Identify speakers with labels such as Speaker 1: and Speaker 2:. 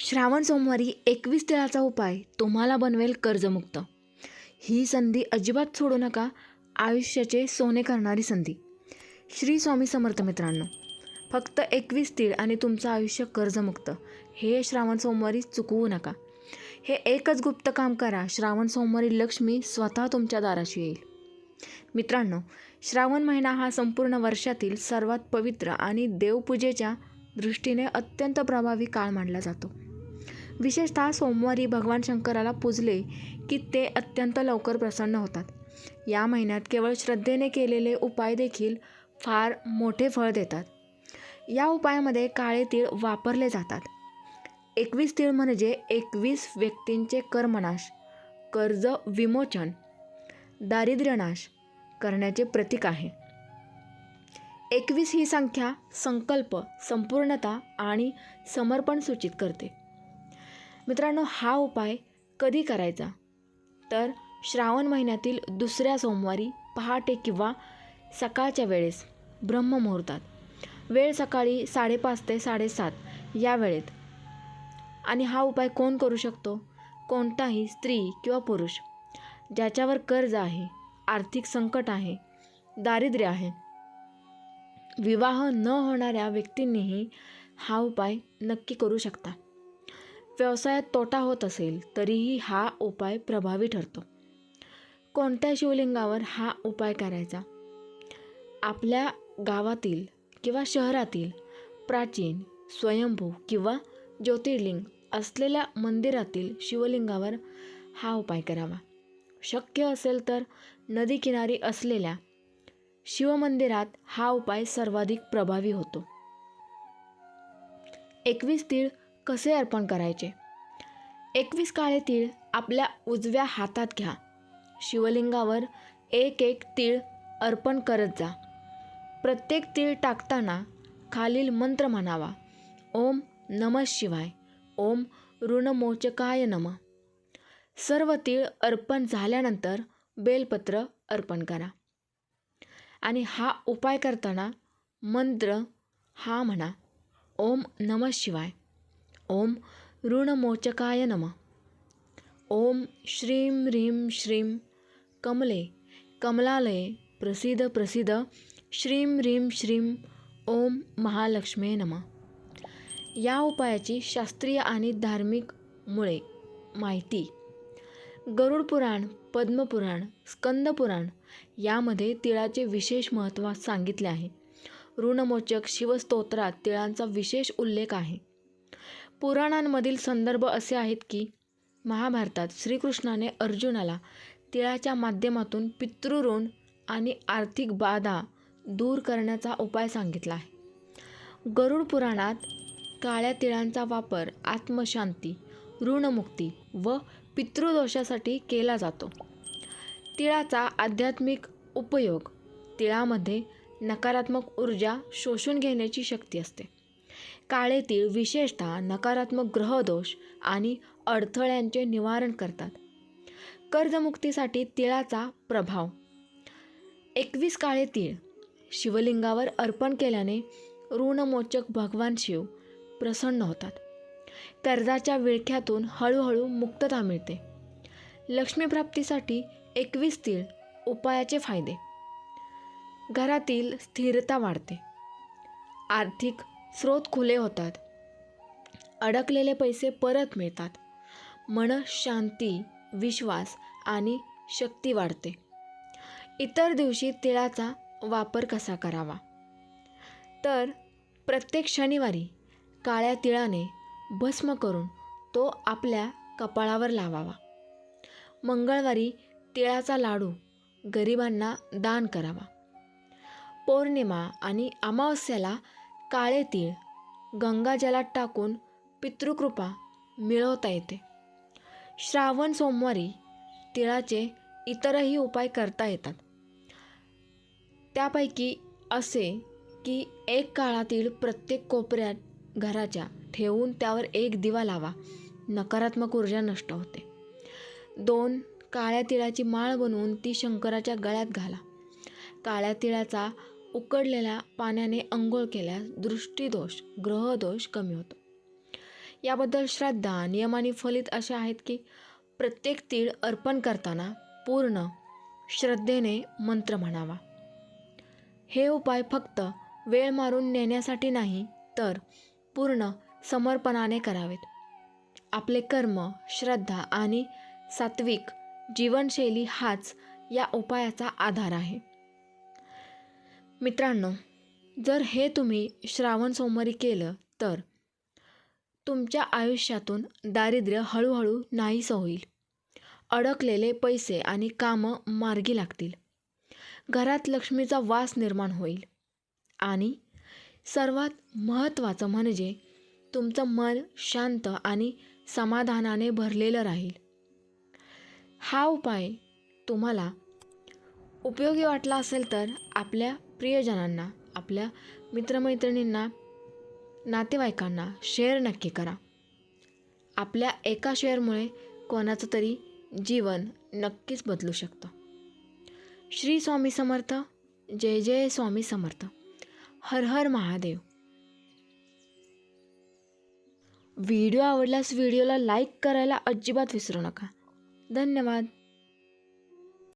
Speaker 1: श्रावण सोमवारी एकवीस तिळाचा उपाय तुम्हाला बनवेल कर्जमुक्त. ही संधी अजिबात सोडू नका आयुष्याचे सोने करणारी संधी. श्री स्वामी समर्थ मित्रांनो फक्त एकवीस तीळ आणि तुमचं आयुष्य कर्जमुक्त. हे श्रावण सोमवारी चुकवू नका. हे एकच गुप्त काम करा श्रावण सोमवारी लक्ष्मी स्वतः तुमच्या दाराशी येईल. मित्रांनो श्रावण महिना हा संपूर्ण वर्षातील सर्वात पवित्र आणि देवपूजेच्या दृष्टीने अत्यंत प्रभावी काळ मानला जातो. विशेषतः सोमवारी भगवान शंकराला पूजले की ते अत्यंत लवकर प्रसन्न होतात. या महिन्यात केवळ श्रद्धेने केलेले उपाय देखील फार मोठे फळ देतात. या उपायामध्ये काळे तीळ वापरले जातात. एकवीस तीळ म्हणजे एकवीस व्यक्तींचे कर्मनाश कर्ज विमोचन दारिद्र्यनाश करण्याचे प्रतीक आहे. एकवीस ही संख्या संकल्प संपूर्णता आणि समर्पण सूचित करते. मित्रांनो हा उपाय कधी करायचा? तर श्रावण महिन्यातील दुसऱ्या सोमवारी पहाटे किंवा सकाळच्या वेळेस ब्रह्ममुहूर्तात वेळ सकाळी साडेपाच ते साडेसात या वेळेत. आणि हा उपाय कोण करू शकतो? कोणताही स्त्री किंवा पुरुष ज्याच्यावर कर्ज आहे आर्थिक संकट आहे दारिद्र्य आहे. विवाह न होणाऱ्या व्यक्तींनीही हा उपाय नक्की करू शकता. व्यवसायात तोटा होत असेल तरीही हा उपाय प्रभावी ठरतो. कोणत्या शिवलिंगावर हा उपाय करायचा? आपल्या गावातील किंवा शहरातील प्राचीन स्वयंभू किंवा ज्योतिर्लिंग असलेल्या मंदिरातील शिवलिंगावर हा उपाय करावा. शक्य असेल तर नदीकिनारी असलेल्या शिवमंदिरात हा उपाय सर्वाधिक प्रभावी होतो. एकवीस तीळ कसे अर्पण करायचे? एकवीस काळे तीळ आपल्या उजव्या हातात घ्या. शिवलिंगावर एक एक तीळ अर्पण करत जा. प्रत्येक तीळ टाकताना खालील मंत्र म्हणावा. ओम नम शिवाय. ओम ऋणमोचकाय नम. सर्व तीळ अर्पण झाल्यानंतर बेलपत्र अर्पण करा. आणि हा उपाय करताना मंत्र हा म्हणा. ओम नम शिवाय. ओम ऋणमोचकाय नम। ओम श्रीं ह्रीं श्रीं कमले कमलालये प्रसिद्ध प्रसिद्ध श्रीं ह्रीं श्रीं ओम महालक्ष्मे नम। या उपायाची शास्त्रीय आणि धार्मिक मुळे माहिती गरुड पुराण पद्मपुराण स्कंदपुराण यामध्ये तिळाचे विशेष महत्त्व सांगितले आहे. ऋणमोचक शिवस्तोत्रात तिळांचा विशेष उल्लेख आहे. पुराणांमधील संदर्भ असे आहेत की महाभारतात श्रीकृष्णाने अर्जुनाला तिळाच्या माध्यमातून पितृऋण आणि आर्थिक बाधा दूर करण्याचा उपाय सांगितला आहे. गरुड पुराणात काळ्या तिळांचा वापर आत्मशांती ऋणमुक्ती व पितृदोषासाठी केला जातो. तिळाचा आध्यात्मिक उपयोग तिळामध्ये नकारात्मक ऊर्जा शोषून घेण्याची शक्ती असते. काळे तीळ विशेषतः नकारात्मक ग्रहदोष आणि अडथळ्यांचे निवारण करतात. कर्जमुक्तीसाठी तिळाचा प्रभाव. एकवीस काळे तीळ. शिवलिंगावर अर्पण केल्याने ऋणमोचक भगवान शिव प्रसन्न होतात. कर्जाच्या विळख्यातून हळूहळू मुक्तता मिळते. लक्ष्मीप्राप्तीसाठी एकवीस तीळ उपायाचे फायदे. घरातील स्थिरता वाढते. आर्थिक स्रोत खुले होतात. अडकलेले पैसे परत मिळतात. मन शांती विश्वास आणि शक्ती वाढते. इतर दिवशी तिळाचा वापर कसा करावा? तर प्रत्येक शनिवारी काळ्या तिळाने भस्म करून तो आपल्या कपाळावर लावावा. मंगळवारी तिळाचा लाडू गरिबांना दान करावा. पौर्णिमा आणि अमावस्याला काळे तीळ गंगाजलात टाकून पितृकृपा मिळवता येते. श्रावण सोमवारी तिळाचे इतरही उपाय करता येतात. त्यापैकी असे की एक काळातील प्रत्येक कोपऱ्यात घराच्या ठेवून त्यावर एक दिवा लावा नकारात्मक ऊर्जा नष्ट होते. दोन काळ्या तिळाची माळ बनवून ती शंकराच्या गळ्यात घाला. काळ्या तिळाचा उकडलेल्या पाण्याने अंघोळ केल्यास दृष्टीदोष ग्रहदोष कमी होतो. याबद्दल श्रद्धा नियमाने फलित असे आहेत की प्रत्येक तीळ अर्पण करताना पूर्ण श्रद्धेने मंत्र म्हणावा. हे उपाय फक्त वेळ मारून नेण्यासाठी नाही तर पूर्ण समर्पणाने करावेत. आपले कर्म श्रद्धा आणि सात्विक जीवनशैली हाच या उपायाचा आधार आहे. मित्रांनो जर हे तुम्ही श्रावण सोमवारी केलं तर तुमच्या आयुष्यातून दारिद्र्य हळूहळू नाहीसं होईल. अडकलेले पैसे आणि कामं मार्गी लागतील. घरात लक्ष्मीचा वास निर्माण होईल. आणि सर्वात महत्त्वाचं म्हणजे तुमचं मन शांत आणि समाधानाने भरलेलं राहील. हा उपाय तुम्हाला उपयोगी वाटला असेल तर आपल्या प्रियजनांना आपल्या मित्रमैत्रिणींना नातेवाईकांना शेअर नक्की करा. आपल्या एका शेअरमुळे कोणाचं तरी जीवन नक्कीच बदलू शकतं. श्री स्वामी समर्थ जय जय स्वामी समर्थ हर हर महादेव. व्हिडिओ आवडल्यास व्हिडिओला लाईक करायला अजिबात विसरू नका. धन्यवाद.